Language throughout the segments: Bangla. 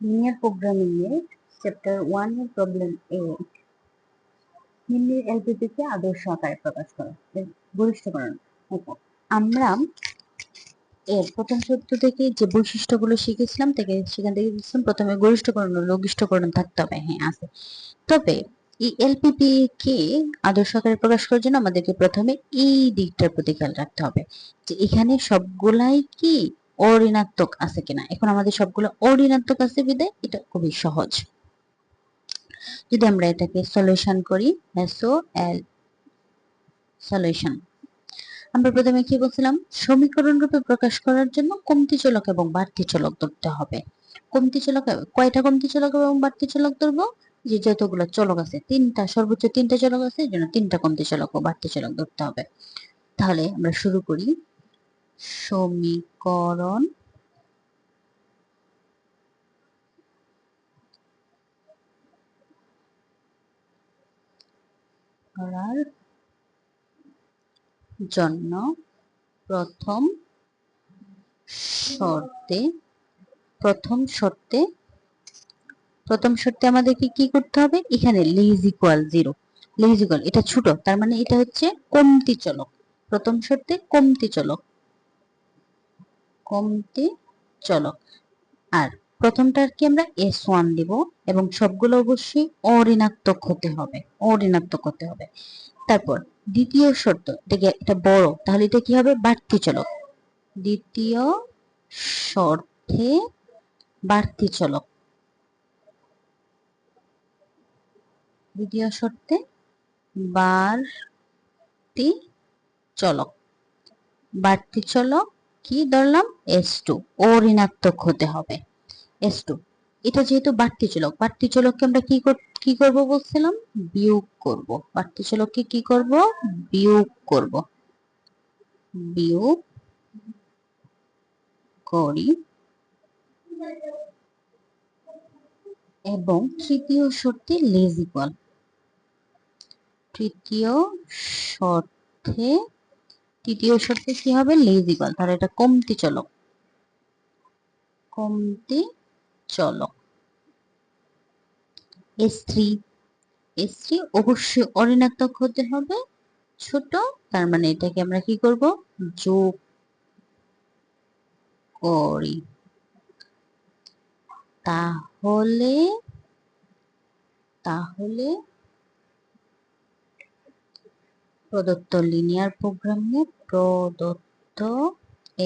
লিনিয়ার প্রোগ্রামিং এর চ্যাপ্টার ওয়ানের প্রবলেম এইট হিন্দির এলপিপিকে আদর্শ আকারে প্রকাশ করা গরিষ্ঠকরণ আমরা এর প্রথম সূত্র থেকে যে বৈশিষ্ট্যগুলো শিখেছিলাম থেকে সেখান থেকে দেখছিলাম, প্রথমে গরিষ্ঠকরণ ও লঘিষ্ঠকরণ থাকতে হবে। হ্যাঁ আছে। তবে এই এলপিপি কে আদর্শ আকারে প্রকাশ করার জন্য আমাদেরকে প্রথমে এই দিকটার প্রতি খেয়াল রাখতে হবে। যে এখানে সবগুলাই কি অঋণাত্মক আছে কিনা? এখন আমাদের সবগুলো অঋণাত্মক আছে বিদায় এটা খুবই সহজ। যদি আমরা এটাকে সলিউশন করি এসও এল সলিউশন আমরা প্রথমে কি বলছিলাম? সমীকরণ রূপে প্রকাশ করার জন্য কমতি চলক এবং বাড়তি চলক ধরতে হবে। কমতি চলক, কয়টা কমতি চলক এবং বাড়তি চলক ধরবো? যে যতগুলো চলক আছে, তিনটা, সর্বোচ্চ তিনটা চলক আছে এই জন্য তিনটা কমতি চলক ও বাড়তি চলক ধরতে হবে। তাহলে আমরা শুরু করি। সমীকরণ করার জন্য প্রথম শর্তে প্রথম শর্তে প্রথম শর্তে আমাদেরকে কি করতে হবে? এখানে লিজ ইকুয়াল জিরো। লিজ ইকুয়াল, এটা ছোট, তার মানে এটা হচ্ছে কমতি চলক। প্রথম শর্তে কমতি চলক। কমতি চলক। আর প্রথমটার কি আমরা এস ওয়ান দিব এবং সবগুলো অবশ্যই অঋণাত্মক হতে হবে, অঋণাত্মক হতে হবে। তারপর দ্বিতীয় শর্ত এটা বড়, তাহলে এটা কি হবে? বাড়তি চলক। দ্বিতীয় শর্তে বাড়তি চলক। দ্বিতীয় শর্তে বাড়তি চলক। বাড়তি চলক কি ধরলাম? এস টু ও ঋণাত্মক হতে হবে। এস টু এটা যেহেতু বাড়তি চলক বাড়তি চলককে আমরা কি কি করব বলছিলাম? বিয়োগ করব। বাড়তি চলককে কি করব? বিয়োগ করব। বিয়োগ করি এবং তৃতীয় শর্তে লেজ ইকুয়াল তৃতীয় শর্তে তৃতীয় শর্তে কি হবে? লেজ ইকুয়াল তাহলে এটা কমতি চলক। কমতি চলক। এস থ্রি এস থ্রি অবশ্যই অঋণাত্মক হতে হবে। ছোট, তার মানে এটাকে আমরা কি করব? যোগ করি। তাহলে তাহলে প্রদত্ত লিনিয়ার প্রোগ্রামিং প্রদত্ত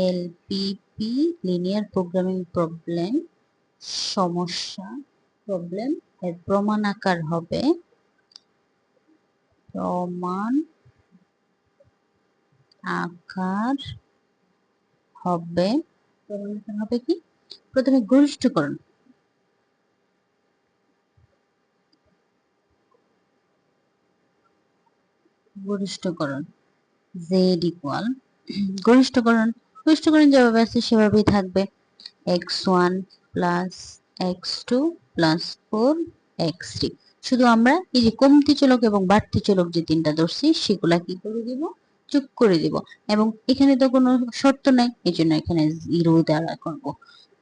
এলপিপি লিনিয়ার প্রোগ্রামিং প্রবলেম সমস্যা প্রবলেম এর প্রমাণ আকার হবে প্রমাণ আকার হবে, প্রমাণ আকার হবে কি? প্রথমে গরিষ্ঠকরণ গরিষ্ঠকরণ জেড ইকুয়াল গরিষ্ঠকরণ গরিষ্ঠকরণ যেভাবে আছে সেভাবেই থাকবে। X one plus x two plus four x three শুধু আমরা এই যে কমতি চলক এবং বাড়তি চলক যে তিনটা ধরছি, সেগুলা কি করে দিব? যোগ করে দিব। এবং এখানে তো কোনো শর্ত নাই এই জন্য এখানে জিরো দ্বারা করব।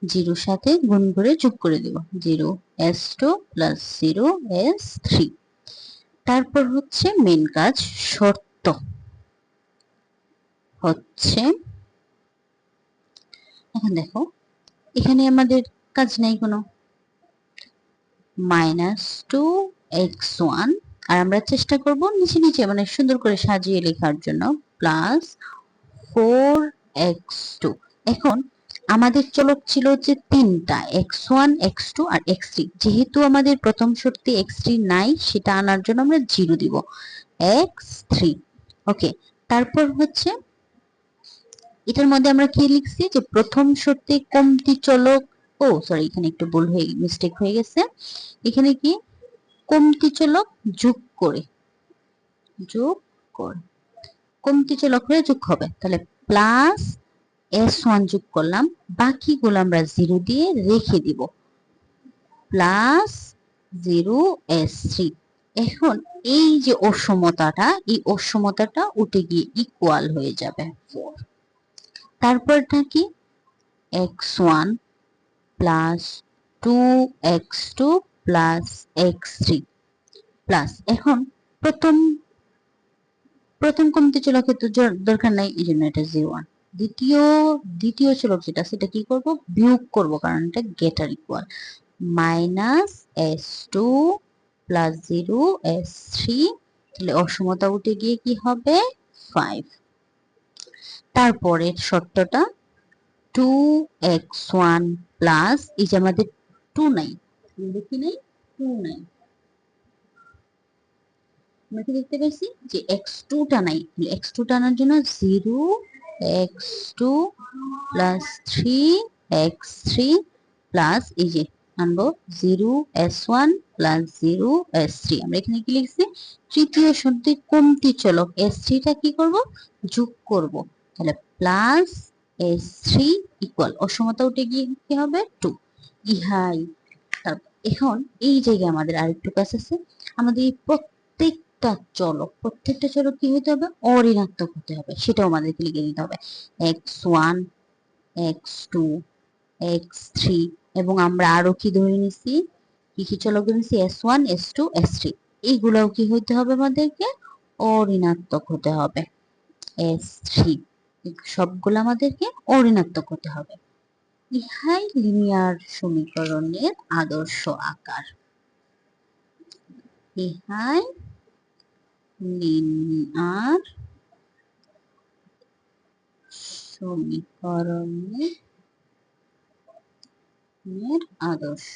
জিরোর সাথে গুণ করে যোগ করে দিব। Zero s two plus zero s three তারপর হচ্ছে মেন কাজ শর্ত। হচ্ছে, এখন দেখো, এখানে আমাদের কাজ নাই কোনো। মাইনাস টু এক্স ওয়ান আর আমরা চেষ্টা করব নিচে নিচে মানে সুন্দর করে সাজিয়ে লেখার জন্য প্লাস ফোর এক্স টু এখন আমাদের চলক ছিল যে তিনটা এক্স ওয়ান এক্স টু আর এক্স থ্রি যেহেতু আমাদের প্রথম শর্তে এক্স থ্রি নাই, সেটা আনার জন্য আমরা জিরো দিব। এক্স থ্রি ওকে তারপর হচ্ছে এটার মধ্যে আমরা কি লিখছি? যে প্রথম শর্তে কমতি চলক, ও সরি এখানে একটু ভুল হয়ে মিস্টেক হয়ে গেছে। এখানে কি? কমতি চলক যোগ করে যোগ করে। কমতি চলক হয়ে যোগ হবে। তাহলে প্লাস এস ওয়ান যোগ করলাম, বাকিগুলো আমরা জিরো দিয়ে রেখে দিব। প্লাস জিরো এস থ্রি এখন এই যে অসমতাটা, এই অসমতাটা উঠে গিয়ে ইকুয়াল হয়ে যাবে ফোর তারপরটা কি? X one plus two x two plus x three plus এখন প্রথম প্রথম কমতে চলকের তো জ- দরকার নাই, এই জন্য এটা জিরো ওয়ান দ্বিতীয় দ্বিতীয় চলক যেটা সেটা কি করব? বিয়োগ করব, কারণ এটা greater equal minus s two plus zero s three তাহলে অসমতা উঠে গিয়ে কি হবে? ফাইভ তারপরের শর্তটা টু এক্স ওয়ান প্লাস এই যে আমাদের টু নাই দেখি নাই টু নাই আমরা কি দেখতে পাচ্ছি যে এক্স টুটা নাই এক্স টু টানার জন্য zero x two plus three x three plus এই যে আনব zero s one plus zero s three আমরা এখানে কি লিখছি? তৃতীয় শব্দে কমতি চলক। এস থ্রিটা কি করব? যোগ করব। তাহলে প্লাস এস থ্রি ইকুয়াল অসমতা উঠে গিয়ে কি হবে? টু ইহাই। তারপর এখন এই জায়গায় আমাদের আরেকটু কাজ আছে। আমাদের এই প্রত্যেকটা চলক প্রত্যেকটা চলক কি হতে হবে? অঋণাত্মক হতে হবে, সেটাও আমাদেরকে লিখে দিতে হবে। X one, x two, x three এবং আমরা আরও কি ধরে নিছি? কি কি চলক ধরে নিছি? S one, s two, s three. এইগুলাও কি হতে হবে আমাদেরকে? অঋণাত্মক হতে হবে। এস থ্রি সবগুলো আমাদেরকে অঋণাত্মক হতে হবে। ইহাই লিনিয়ার সমীকরণের আদর্শ আকার। ইহাই লিনিয়ার সমীকরণের আদর্শ।